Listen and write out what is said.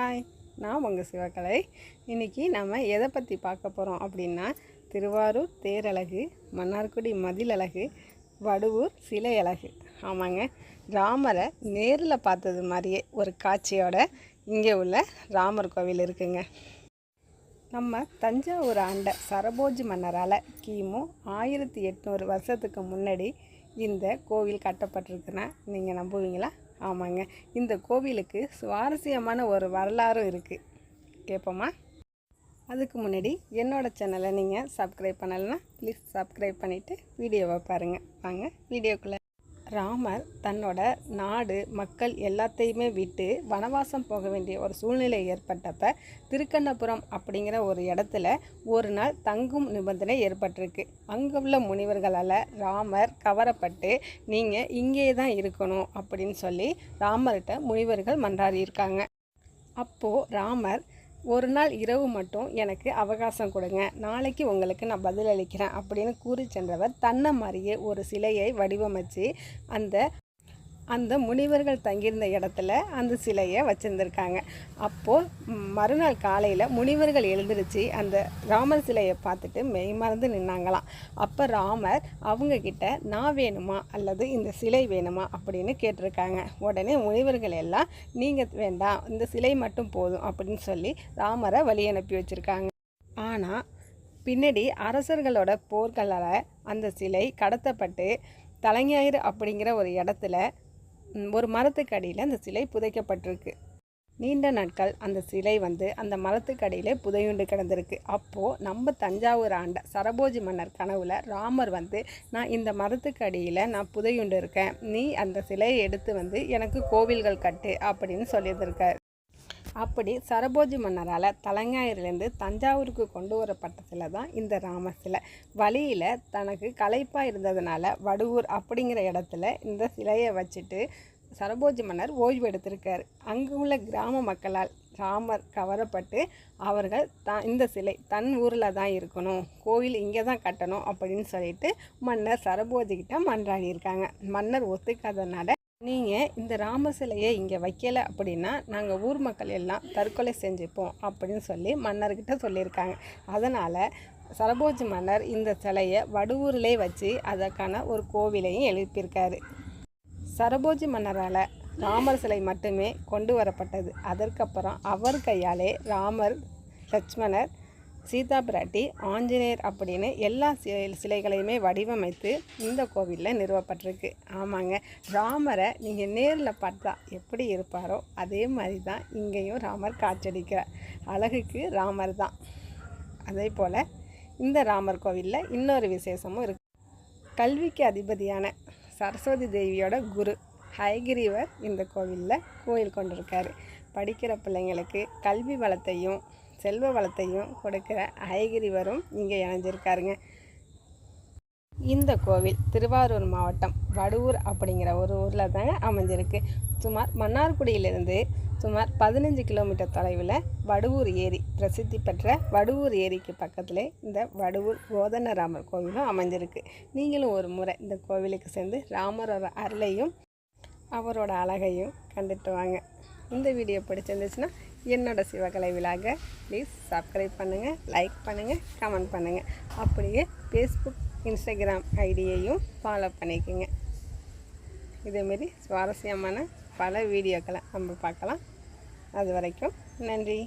Hi நான் உங்கள் சிவகலை. இன்றைக்கி நம்ம எதை பற்றி பார்க்க போகிறோம் அப்படின்னா திருவாரூர் தேரழகு மன்னார்குடி மதிலழகு வடுவூர் சிலை அழகு ஆமாங்க. ராமரை நேரில் பார்த்தது மாதிரியே ஒரு காட்சியோட இங்கே உள்ள ராமர் கோவில் இருக்குங்க. நம்ம தஞ்சாவூர் ஆண்ட சரபோஜி மன்னரால் கிமு ஆயிரத்தி எட்நூறு வருஷத்துக்கு முன்னாடி இந்த கோவில் கட்டப்பட்டிருக்குன்னா நீங்கள் நம்புவீங்களா? ஆமாங்க. இந்த கோவிலுக்கு சுவாரஸ்யமான ஒரு வரலாறும் இருக்குது கேட்போமா அதுக்கு முன்னாடி என்னோடய சேனலை நீங்கள் சப்ஸ்கிரைப் பண்ணலைன்னா ப்ளீஸ் சப்ஸ்கிரைப் பண்ணிவிட்டு வீடியோவை பாருங்கள் வாங்க வீடியோக்குள்ளே ராமர் தன்னோட நாடு மக்கள் எல்லாத்தையுமே விட்டு வனவாசம் போக வேண்டிய ஒரு சூழ்நிலை ஏற்பட்டப்ப திருக்கண்ணபுரம் அப்படிங்கிற ஒரு இடத்துல ஒரு நாள் தங்கும் நிபந்தனை ஏற்பட்டிருக்கு. அங்கே உள்ள முனிவர்களால் ராமர் கவரப்பட்டு நீங்கள் இங்கே தான் இருக்கணும் அப்படின்னு சொல்லி ராமர்கிட்ட முனிவர்கள் மன்றாடியிருக்காங்க அப்போது ராமர் ஒரு நாள் இரவு மட்டும் எனக்கு அவகாசம் கொடுங்க. நாளைக்கு உங்களுக்கு நான் பதிலளிக்கிறேன் அப்படின்னு கூறி சென்றவர் தன்னை மாதிரியே ஒரு சிலையை வடிவமைச்சு அந்த அந்த முனிவர்கள் தங்கியிருந்த இடத்துல அந்த சிலையை வச்சுருந்துருக்காங்க. அப்போது மறுநாள் காலையில் முனிவர்கள் எழுந்திருச்சு அந்த ராமர் சிலையை பார்த்துட்டு மெய் மறந்து நின்னாங்களாம். அப்போ ராமர் அவங்கக்கிட்ட நான் வேணுமா? அல்லது இந்த சிலை வேணுமா? அப்படின்னு கேட்டிருக்காங்க. உடனே முனிவர்கள் எல்லாம் நீங்கள் வேண்டாம் இந்த சிலை மட்டும் போதும் அப்படின்னு சொல்லி ராமரை வழி அனுப்பி வச்சுருக்காங்க. ஆனால் பின்னாடி அரசர்களோட போர்களால் அந்த சிலை கடத்தப்பட்டு தலைஞாயிறு அப்படிங்கிற ஒரு இடத்துல ஒரு மரத்துக்கு அடியில் அந்த சிலை புதைக்கப்பட்டிருக்கு. நீண்ட நாட்கள் அந்த சிலை வந்து அந்த மரத்துக்கு அடியில் புதையுண்டு கிடந்திருக்கு. அப்போது நம்ம தஞ்சாவூர் ஆண்ட சரபோஜி மன்னர் கனவுல ராமர் வந்து நான் இந்த மரத்துக்கு அடியில் நான் புதையுண்டு இருக்கேன். நீ அந்த சிலையை எடுத்து வந்து எனக்கு கோவில்கள் கட்டு அப்படின்னு சொல்லியிருந்திருக்கார். அப்படி சரபோஜி மன்னரால் தலைஞாயிறிலேருந்து தஞ்சாவூருக்கு கொண்டு வரப்பட்ட சிலை தான் இந்த ராம சிலை. வழியில் தனக்கு களைப்பாக இருந்ததுனால வடுவூர் அப்படிங்கிற இடத்துல இந்த சிலையை வச்சுட்டு சரபோஜி மன்னர் ஓய்வு எடுத்திருக்கார். அங்கு உள்ள கிராம மக்களால் ராமர் கவரப்பட்டு அவர்கள் த இந்த சிலை தன் ஊரில் தான் இருக்கணும் கோயில் இங்கே தான் கட்டணும் அப்படின்னு சொல்லிட்டு மன்னர் சரபோஜிக்கிட்ட மன்றாடியிருக்காங்க மன்னர் ஒத்துக்காதனால நீங்கள் இந்த ராம சிலையை இங்கே வைக்கலை அப்படின்னா நாங்கள் ஊர் மக்கள் எல்லாம் தற்கொலை செஞ்சுப்போம் அப்படின்னு சொல்லி மன்னர்கிட்ட சொல்லியிருக்காங்க. அதனால் சரபோஜி மன்னர் இந்த சிலையை வடுவூரிலே வச்சு அதற்கான ஒரு கோவிலையும் எழுப்பியிருக்காரு. சரபோஜி மன்னரால் ராமர் சிலை மட்டுமே கொண்டு வரப்பட்டது. அதற்கப்புறம் அவர் கையாலே ராமர் லட்சுமணர் சீதா பிராட்டி ஆஞ்சநேயர் அப்படின்னு எல்லா சிலைகளையுமே வடிவமைத்து இந்த கோவிலில் நிறுவப்பட்டிருக்கு. ஆமாங்க. ராமரை நீங்கள் நேரில் பார்த்தா எப்படி இருப்பாரோ அதே மாதிரி தான் இங்கேயும் ராமர் காட்சடிக்கிறார் அழகுக்கு ராமர் தான். அதே போல் இந்த ராமர் கோவிலில் இன்னொரு விசேஷமும் இருக்குது கல்விக்கு அதிபதியான சரஸ்வதி தேவியோட குரு ஹயகிரிவர் இந்த கோவிலில் கோயில் கொண்டிருக்காரு. படிக்கிற பிள்ளைங்களுக்கு கல்வி வளத்தையும் செல்வ வளத்தையும் கொடுக்குற ஐகிரிவரும் இங்கே இணைஞ்சிருக்காருங்க. இந்த கோவில் திருவாரூர் மாவட்டம் வடுவூர் அப்படிங்கிற ஒரு ஊரில் தாங்க அமைஞ்சிருக்கு. சுமார் மன்னார்குடியிலிருந்து சுமார் பதினஞ்சு கிலோமீட்டர் தொலைவில் வடுவூர் ஏரி பிரசித்தி பெற்ற வடுவூர் ஏரிக்கு பக்கத்தில் இந்த வடுவூர் கோதண்டராமர் கோவிலும் அமைஞ்சிருக்கு. நீங்களும் ஒரு முறை இந்த கோவிலுக்கு சேர்ந்து ராமரோட அருளையும் அவரோட அழகையும் கண்டுட்டு வாங்க. இந்த வீடியோ பிடிச்சிருந்துச்சுன்னா என்னோடய சிவகலை விழாக. ப்ளீஸ் சப்ஸ்கிரைப் பண்ணுங்கள் லைக் பண்ணுங்கள் கமெண்ட் பண்ணுங்கள் அப்படியே ஃபேஸ்புக் இன்ஸ்டாகிராம் ஐடியையும் ஃபாலோ பண்ணிக்கோங்க. இதேமாரி சுவாரஸ்யமான பல வீடியோக்களை நம்ம பார்க்கலாம். அது வரைக்கும் நன்றி.